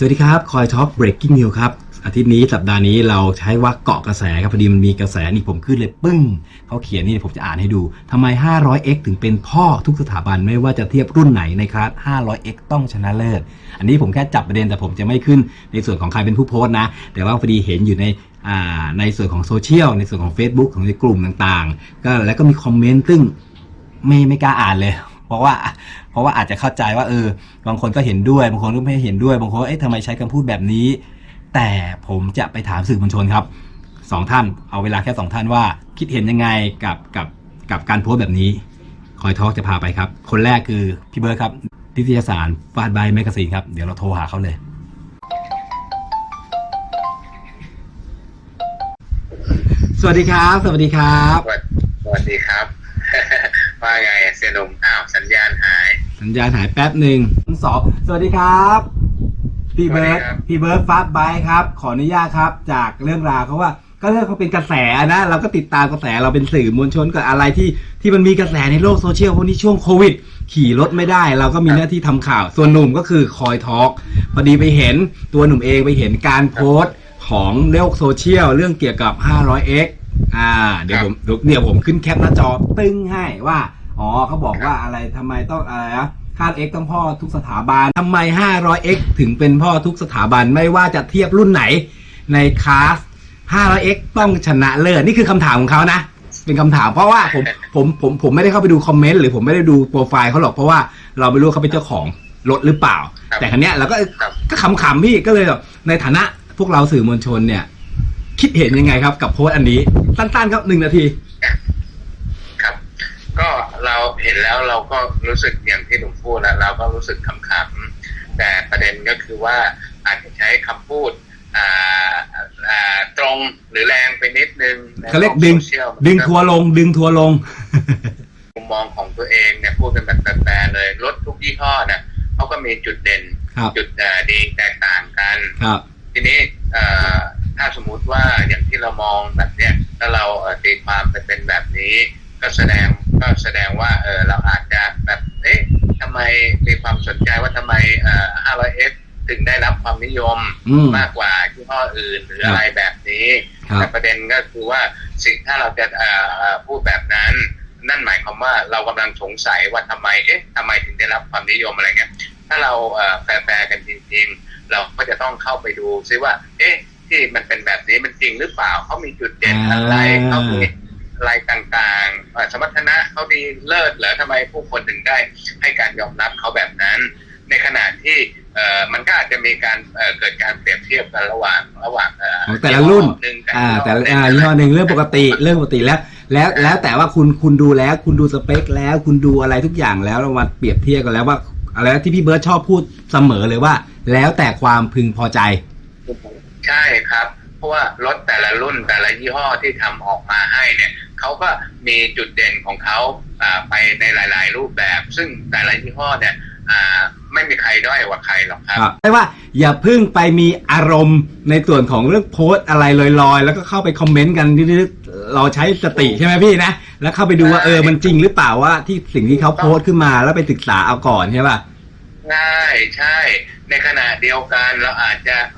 สวัสดีครับคอยท็อป breaking news ครับ อาทิตย์นี้สัปดาห์นี้เราใช้ว่าเกาะกระแสครับพอดีมันมีกระแสนี่ผมขึ้นเลยปึ้งเขาเขียนนี่ผมจะอ่านให้ดูทำไม 500x ถึงเป็นพ่อทุกสถาบันไม่ว่าจะเทียบรุ่นไหนในคลาส 500x ต้องชนะเลิศ อันนี้ผมแค่จับประเด็นแต่ผมจะไม่ขึ้นในส่วนของใครเป็นผู้โพสต์นะ แต่ว่าพอดีเห็นอยู่ในในส่วนของโซเชียลในส่วนของ Facebook ของในกลุ่มต่างๆ ก็แล้วก็มีคอมเมนต์ซึ่งไม่ไม่กล้าอ่านเลย เพราะว่า ราะว่าอาจจะเข้าใจว่าเออบางคนก็เห็นด้วยบางคนก็ไม่เห็นด้วยบางคนเอ๊ะทำไมใช้คำพูดแบบนี้ แต่ผมจะไปถามสื่อมวลชนครับสองท่าน เอาเวลาแค่สองท่านว่า คิดเห็นยังไงกับกับกับการโพสต์แบบนี้คอยทอล์กจะพาไปครับ คนแรกคือพี่เบิร์ดครับนิตยสารฟาดใบแมกกาซีนครับ เดี๋ยวเราโทรหาเขาเลย สวัสดีครับ สวัสดีครับ สวัสดีครับ ว่าไงเสียหนุ่มอ้าว สัญญาณหาย สัญญาณหายแป๊บหนึ่งสองสวัสดีครับ พี่เบิร์ดสวัสดีครับ พี่เบิร์ดฟาสไบค์ครับ ขออนุญาตครับ จากเรื่องราวเขาว่า ก็เรื่องเขาเป็นกระแสนะ เราก็ติดตามกระแสเราเป็นสื่อมวลชนกับอะไรที่ที่มันมีกระแสในโลกโซเชียลพวกนี้ช่วงโควิด ขี่รถไม่ได้ เราก็มีหน้าที่ทำข่าว ส่วนหนุ่มก็คือคอยทอล์กพอดีไปเห็นตัวหนุ่มเองไปเห็นการโพสต์ของโลกโซเชียลเรื่องเกี่ยวกับ 500x อ่าเดี๋ยวผมเดี๋ยวเดี๋ยวผมขึ้นแคปหน้าจอตึ้งให้ว่า อ๋อเขาบอกว่าอะไรทำไมต้องอะไรนะ 5x ต้องพ่อทุกสถาบันทำไม 500x ถึงเป็นพ่อทุกสถาบันไม่ว่าจะเทียบรุ่นไหนในคลาส 500x ต้องชนะเลิศนี่คือคำถามของเขานะ เป็นคำถามเพราะว่าผมผมผมผมไม่ได้เข้าไปดูคอมเมนต์หรือผมไม่ได้ดูโปรไฟล์เขาหรอกเพราะว่าเราไม่รู้ว่าเขาเป็นเจ้าของรถหรือเปล่า ครับแต่ครั้งเนี้ยเราก็ครับ ก็ขำๆพี่ก็เลยแบบในฐานะพวกเราสื่อมวลชนเนี่ย คิดเห็นยังไงครับกับโพสต์อันนี้สั้นๆครับหนึ่งนาทีครับก็ เราเห็นแล้วเราก็รู้สึกอย่างที่หนุ่มพูดแล้วเราก็รู้สึกขำๆแต่ประเด็นก็คือว่าอาจจะใช้คำพูดอ่าอ่าตรงหรือแรงไปนิดนึงในเขาเรียกโลดึงโซชียลดึงทัวร์ลง ดึงทัวร์ลงมุมมองของตัวเองเนี่ยพูดกันแบบแปลๆเลยรถทุกยี่ห้อเนี่ยเขาก็มีจุดเด่นครับจุดเอ่อดีแตกต่างกันครับทีนี้เอ่อถ้าสมมุติว่าอย่างที่เรามองแบบเนี้ยถ้าเราเอ่อตีความไปเป็นแบบนี้ ก็แสดง ก็แสดงว่าเออเราอาจจะแบบเอ๊ะทำไมมีความสนใจว่าทำไมเอ่อ 500x ถึงได้รับความนิยมอืมมากกว่ายี่ห้ออื่นหรือครับอะไรแบบนี้ครับ แต่ประเด็นก็คือว่าสิ่งถ้าเราจะเอ่อเอ่อพูดแบบนั้น นั่นหมายความว่าเรากำลังสงสัยว่าทำไมเอ๊ะทำไมถึงได้รับความนิยมอะไรเงี้ย ถ้าเราเอ่อแฟร์ๆกันจริงๆ เราก็จะต้องเข้าไปดูซิว่า เอ๊ะ ที่มันเป็นแบบนี้มันจริงหรือเปล่าเขามีจุดเด่นอะไรอ่าเขามี อะไรต่างๆเอ่อสมรรถนะเขาดีเลิศเหรอทำไมผู้คนถึงได้ให้การยอมรับเขาแบบนั้น ในขณะที่เอ่อมันก็อาจจะมีการเอ่อเกิดการเปรียบเทียบกันระหว่างระหว่างเอ่อของแต่ละรุ่นหนึ่งกับอ่าแต่ละหนึ่งอ่ายี่ห้อหนึ่งเรื่องปกติเรื่องปกติแล้ว แล้วแล้วแต่ว่าคุณคุณดูแล้ว คุณดูสเปคแล้วคุณดูอะไรทุกอย่างแล้วเรามาเปรียบเทียบกันแล้วว่าอะไรนะที่พี่เบิร์ดชอบพูดเสมอเลยว่า แล้วแต่ความพึงพอใจ ใช่ครับ เพราะว่ารถแต่ละรุ่นแต่ละยี่ห้อที่ทำออกมาให้เนี่ย เขาก็มีจุดเด่นของเขาอ่าไปในหลาย ๆ รูปแบบ ซึ่งแต่ละยี่ห้อเนี่ยอ่าไม่มีใครด้อยกว่าใครหรอกครับครับไม่ว่าอย่าเพิ่งไปมีอารมณ์ในส่วนของเรื่องโพสต์อะไรลอยๆ แล้วก็เข้าไปคอมเมนต์กันนิดๆเราใช้สติใช่ไหมพี่นะ แล้วเข้าไปดูว่าใช่เออมันจริงหรือเปล่าว่าที่สิ่งที่เขาโพสต์ขึ้นมาแล้วไปศึกษาเอาก่อนใช่ป่ะใช่ใช่ ในขณะเดียวกันเราอาจจะอ่า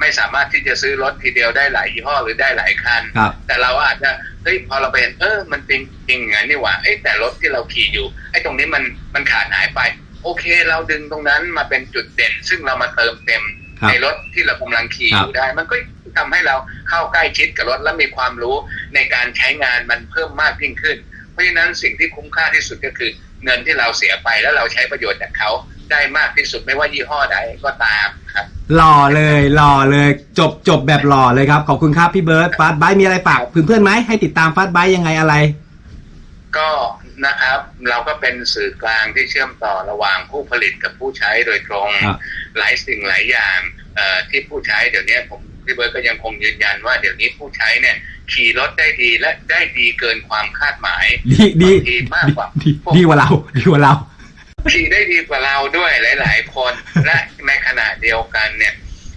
ไม่สามารถที่จะซื้อรถทีเดียวได้หลายยี่ห้อหรือได้หลายคันครับแต่เราอาจจะเฮ้ยพอเราไปเห็นเออมันจริงจริงอย่างนั้นนี่หว่าเอ้ยแต่รถที่เราขี่อยู่ไอ้ตรงนี้มันมันขาดหายไป โอเค เราดึงตรงนั้นมาเป็นจุดเด่น ซึ่งเรามาเติมเต็มครับในรถที่เรากำลังขี่ครัอบยู่ได้ มันก็ทำให้เราเข้าใกล้ชิดกับรถและมีความรู้ในการใช้งานมันเพิ่มมากยิ่งขึ้น เพราะฉะนั้นสิ่งที่คุ้มค่าที่สุดก็คือเงินที่เราเสียไปแล้วเราใช้ประโยชน์จากเขาได้มากที่สุดไม่ว่ายี่ห้อใดก็ตามครับหล่อเลยหล่อเลยจบจบแบบหล่อเลยครับ ขอบคุณครับพี่เบิร์ดฟาสไบมีอะไรฝากเพื่อนๆไหมให้ติดตามฟาสไบยังไงอะไร ก็นะครับ เราก็เป็นสื่อกลางที่เชื่อมต่อระหว่างผู้ผลิตกับผู้ใช้โดยตรงครับหลายสิ่งหลายอย่างเอ่อที่ผู้ใช้เดี๋ยวนี้ผมพี่เบิร์ดก็ยังคงยืนยันว่าเดี๋ยวนี้ผู้ใช้เนี่ย ขี่รถได้ดีและได้ดีเกินความคาดหมายดีดีบางทีมากกว่าดีดีกว่าเราดีกว่าเราขี่ได้ดีกว่าเราด้วยหลาย ๆ คนและในขณะเดียวกันเนี่ย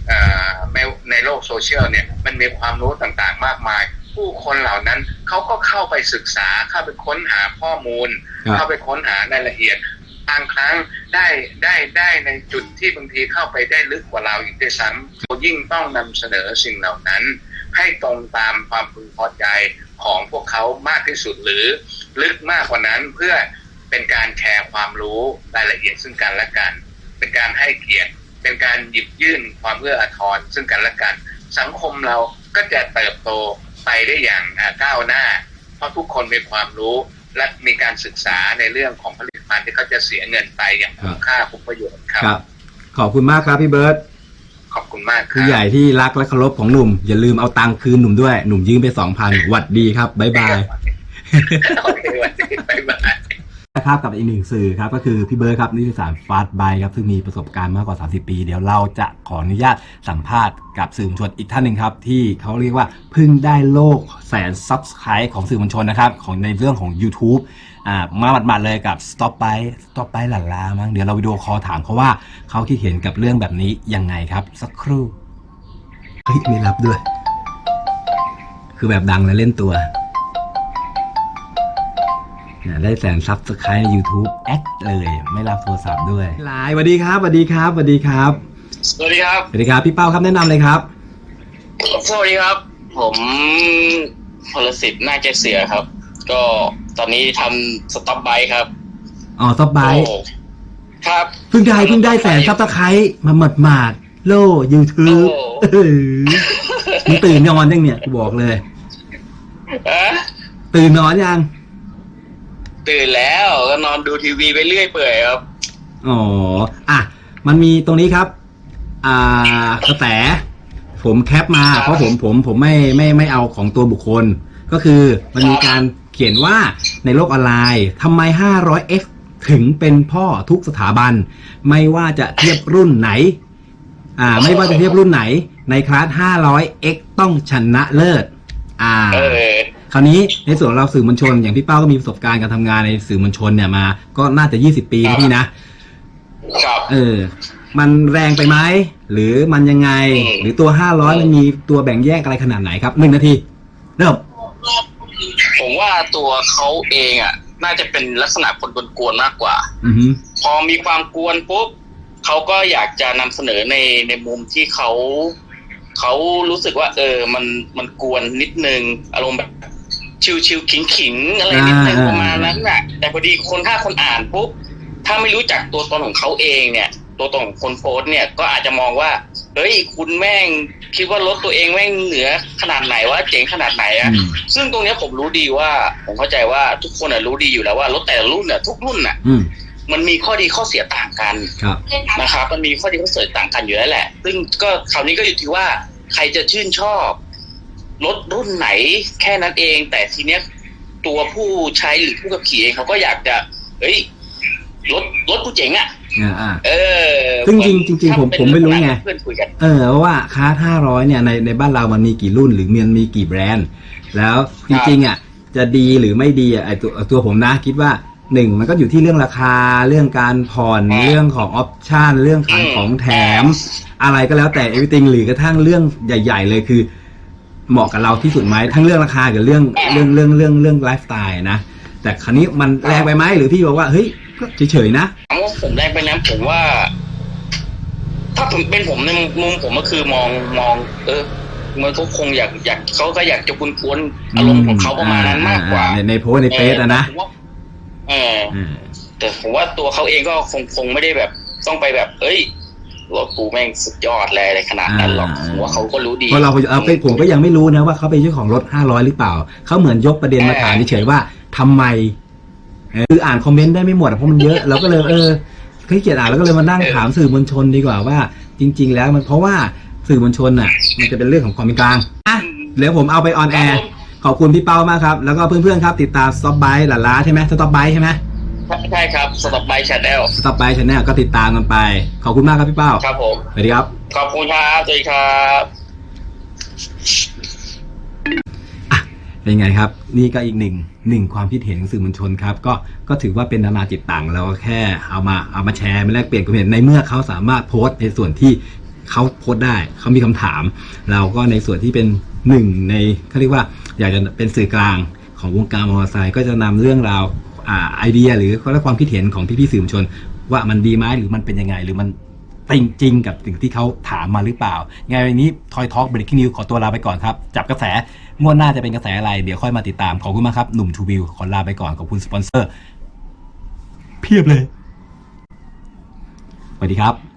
เอ่อในในโลกโซเชียลเนี่ยมันมีความรู้ต่างๆ มากมาย ผู้คนเหล่านั้นเขาก็เข้าไปศึกษาเข้าไปค้นหาข้อมูลครับเข้าไปค้นหารายละเอียดบางครั้งได้ได้ได้ในจุดที่บางทีเข้าไปได้ลึกกว่าเราอีกด้วยซ้ำเรายิ่งต้องนำเสนอสิ่งเหล่านั้น ให้ตรงตามความพึงพอใจของพวกเขามากที่สุดหรือลึกมากกว่านั้นเพื่อเป็นการแชร์ความรู้รายละเอียดซึ่งกันและกัน เป็นการให้เกียรติ เป็นการหยิบยื่นความเอื้ออาทรซึ่งกันและกัน สังคมเราก็จะเติบโตไปได้อย่างก้าวหน้า เพราะทุกคนมีความรู้และมีการศึกษาในเรื่องของผลิตภัณฑ์ที่เขาจะเสียเงินไปอย่างคุ้มค่าคุ้มประโยชน์ครับ ขอบคุณมากครับพี่เบิร์ต อบคุณมากคผู้รับใหญ่ที่รักและเคารพของหนุ่ม อย่าลืมเอาตังค์คืนหนุ่มด้วย หนุ่มยืมไปสองพันหวัดดีครับ บ๊ายบาย โอเควันนี้บ๊ายบาย นะครับกับอีกหนึ่งสื่อครับก็คือพี่เบิร์ดครับนิติสารฟาสไบครับซึ่งมีประสบการณ์มากกว่า 30 ปี เดี๋ยวเราจะขออนุญาตสัมภาษณ์กับสื่อมวลชนอีกท่านหนึ่งครับ ที่เขาเรียกว่าเพิ่งได้โลกแสนซับสไครต์ของสื่อมวลชนนะครับ ของในเรื่องของ YouTube อ่ามาหมาดๆเลยกับ Stop by Stop by หลั่นลามั้งเดี๋ยวเราวิดีโอคอลถามเขาว่าเขาคิดเห็นกับเรื่องแบบนี้ยังไงครับ สักครู่เฮ้ยไม่รับด้วย คือแบบดังและเล่นตัว ได้แสนซับสไครต์ใน YouTube แอคเลยไม่รับโทรศัพท์ด้วยไลน์สวัสดีครับสวัสดีครับสวัสดีครับสวัสดีครับสวัสดีครับพี่เป้าครับแนะนำเลยครับสวัสดีครับ ผมพลสิทธิ์น่าจะเสียครับ ก็ตอนนี้ทำสต็อปไบค์ครับอ๋อซับไบโอ้ครับเพิ่งได้เพิ่งได้แสนซับสไครต์มาหมาดหมาดๆโล่ YouTube โอ้เออมึงตื่นนอนยังเนี่ยกูบอกเลยอะตื่นนอนยัง ตื่นแล้วก็นอนดูทีวีไปเรื่อยเปื่อยครับอ๋ออะมันมีตรงนี้ครับ อ่ากระแส ผมแคปมาครับเพราะผมผมผมไม่ไม่ไม่เอาของตัวบุคคล ก็คือมันมีครับการเขียนว่าในโลกออนไลน์ทำไม 500x ถึงเป็นพ่อทุกสถาบัน ไม่ว่าจะเทียบรุ่นไหน อ่า ไม่ว่าจะเทียบรุ่นไหน ในคลาส 500x ต้องชนะเลิศ อ่าเออ คราวนี้ในส่วนของเราสื่อมวลชนอย่างพี่เป้าก็มีประสบการณ์การทำงานในสื่อมวลชนเนี่ยมา ก็น่าจะ20ปีครันะบพี่นะครับเออ มันแรงไปไหมหรือมันยังไงอืมหรือตัว500มันมีตัวแบ่งแยกอะไรขนาดไหนครับหนึ่งนาทีเริ่มผมว่าตัวเขาเองอะ น่าจะเป็นลักษณะคนกวนๆมากกว่าอือฮึพอมีความกวนปุ๊บเขาก็อยากจะนำเสนอในในมุมที่เขาเขารู้สึกว่า เออ มันมันกวนนิดนึงอารมณ์แบบ ชิวชิวขิงขิงๆอะไรนิดนึงอ่า ประมาณนั้นน่ะ แต่พอดีคนถ้าคนอ่านปุ๊บถ้าไม่รู้จักตัวตนของเขาเองเนี่ย ตัวตนของคนโพสต์เนี่ยก็อาจจะมองว่าเฮ้ยคุณแม่งคิดว่ารถตัวเองแม่งเหนือขนาดไหนว่าเจ๋งขนาดไหนอะ อืมซึ่งตรงเนี้ยผมรู้ดีว่าผมเข้าใจว่าทุกคนอะรู้ดีอยู่แล้วว่ารถแต่ละรุ่นอะทุกรุ่นอะอืมมันมีข้อดีข้อเสียต่างกันครับ นะครับ มันมีข้อดีข้อเสียต่างกันอยู่แล้วแหละ ซึ่งก็คราวนี้ก็อยู่ที่ว่าใครจะชื่นชอบ รถรุ่นไหนแค่นั้นเอง แต่ทีเนี้ยตัวผู้ใช้หรือผู้ขับขี่เองเขาก็อยากจะ เฮ้ยรถรถกูเจ๋งอะอ่าอ่าเออซึ่งจริงจริงๆผมถ้าเป็นผมไม่รู้ไงเพื่อนคุยกันเออเพราะว่าคาร์500เนี่ยในในบ้านเรามันมีกี่รุ่นหรือมันมีกี่แบรนด์ แล้วจริงๆอะ จะดีหรือไม่ดีอะไอตัวตัวผมนะคิดว่าหนึ่งมันก็อยู่ที่เรื่องราคาเรื่องการผ่อนอ่าเรื่องของออปชันเรื่องขายอืมของแถม อะไรก็แล้วแต่ everything หรือกระทั่งเรื่องใหญ่ ๆ เลยคือ เหมาะกับเราที่สุดไหมทั้งเรื่องราคากับเรื่องเรื่องเรื่องเรื่องเรื่องไลฟ์สไตล์นะแต่คราวนี้มันแรงไปไหมหรือพี่บอกว่าเฮ้ยก็เฉยๆนะถามว่าผมแรงไปนะผมว่า ถ้าผมเป็นผมในมุมผมก็คือมองมอง เออมันก็คงอยากอยากเขาก็อยากจะกุนกวนๆอารมณ์ของเขาประมาณนั้นมากกว่าอ่ในในโพสต์ในเฟซอะนะผมว่าเอออ่าแต่ผมว่าตัวเขาเองก็คงคงไม่ได้แบบ ต้องไปแบบ เอ้ย รถกูแม่งสุดยอดเลยอะไรขนาดนั้นหรอกผมว่าเขาก็รู้ดีเพราะเราเราไปผมก็ยังไม่รู้นะว่าเขาเป็นเจ้าของรถ500หรือเปล่า เขาเหมือนยกประเด็นมาถามเฉยๆว่าทำไมคืออ่านคอมเมนต์ได้ไม่หมดเพราะมันเยอะเราก็เลยเออขี้เกียจอ่านแล้วก็เลยมานั่งถามสื่อมวลชนดีกว่าว่า จริง ๆ แล้วมันเพราะว่าสื่อมวลชนน่ะ มันจะเป็นเรื่องของความเป็นกลางอะเดี๋ยวผมเอาไปออนแอร์ขอบคุณพี่เป้ามากครับ แล้วก็เพื่อนๆครับ ติดตามสต็อปไบหลาล้าใช่ไหมสต็อปไบใช่ไหม ใช่ครับสต็อปไบชาแนลสต็อปไบชแนลก็ติดตามกันไป ขอบคุณมากครับพี่เป้าครับผมสวัสดีครับ ขอบคุณครับสวัสดีครับเป็นไงครับ นี่ก็อีกหนึ่งหนึ่งความคิดเห็นของสื่อมวลชนครับ ก็ก็ถือว่าเป็นนานาจิตตังเราก็แค่เอามาเอามาแชร์มาแลกเปลี่ยนความเห็นในเมื่อเขาสามารถโพสต์ในส่วนที่เขาโพสต์ได้เขามีคำถาม เราก็ในส่วนที่เป็นหนึ่งในเขาเรียกว่าอยากจะเป็นสื่อกลางของวงการมอเตอร์ไซค์ก็จะนำเรื่องราวอ่า ไอเดียหรือความคิดเห็นของพี่ๆสื่อมวลชน ว่ามันดีไหมหรือมันเป็นยังไง หรือมันจริงจริงกับสิ่งที่เขาถามมาหรือเปล่า ไงวันนี้ทอยทอ l เบรก i ิ g นิวขอตัวลาไปก่อนครับ จับกระแสงวดหน้าจะเป็นกระแสอะไร เดี๋ยวค่อยมาติดตาม ขอบคุณมากครับ หนุ่มทูวิวขอลาไปก่อน ขอบคุณสปอนเซอร์ เพียบเลยสวัสดีครับ